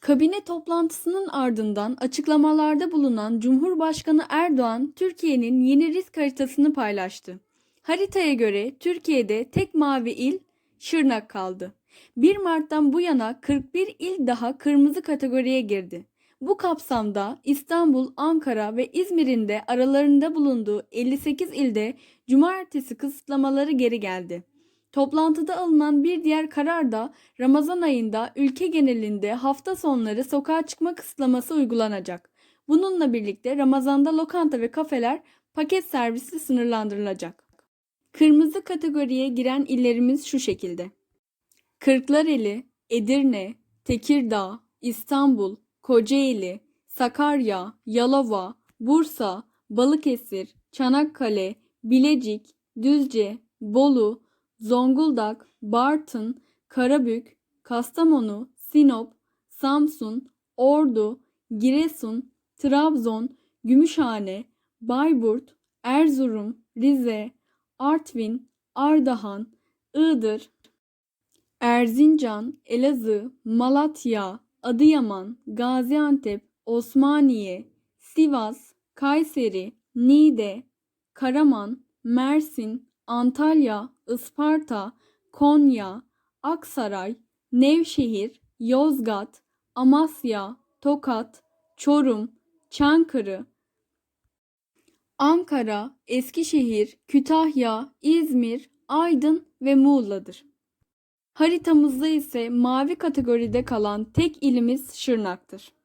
Kabine toplantısının ardından açıklamalarda bulunan Cumhurbaşkanı Erdoğan, Türkiye'nin yeni risk haritasını paylaştı. Haritaya göre Türkiye'de tek mavi il Şırnak kaldı. 1 Mart'tan bu yana 41 il daha kırmızı kategoriye girdi. Bu kapsamda İstanbul, Ankara ve İzmir'in de aralarında bulunduğu 58 ilde cumartesi kısıtlamaları geri geldi. Toplantıda alınan bir diğer karar da Ramazan ayında ülke genelinde hafta sonları sokağa çıkma kısıtlaması uygulanacak. Bununla birlikte Ramazan'da lokanta ve kafeler paket servisli sınırlandırılacak. Kırmızı kategoriye giren illerimiz şu şekilde. Kırklareli, Edirne, Tekirdağ, İstanbul, Kocaeli, Sakarya, Yalova, Bursa, Balıkesir, Çanakkale, Bilecik, Düzce, Bolu, Zonguldak, Bartın, Karabük, Kastamonu, Sinop, Samsun, Ordu, Giresun, Trabzon, Gümüşhane, Bayburt, Erzurum, Rize, Artvin, Ardahan, Iğdır, Erzincan, Elazığ, Malatya, Adıyaman, Gaziantep, Osmaniye, Sivas, Kayseri, Niğde, Karaman, Mersin, Antalya, Isparta, Konya, Aksaray, Nevşehir, Yozgat, Amasya, Tokat, Çorum, Çankırı, Ankara, Eskişehir, Kütahya, İzmir, Aydın ve Muğla'dır. Haritamızda ise mavi kategoride kalan tek ilimiz Şırnak'tır.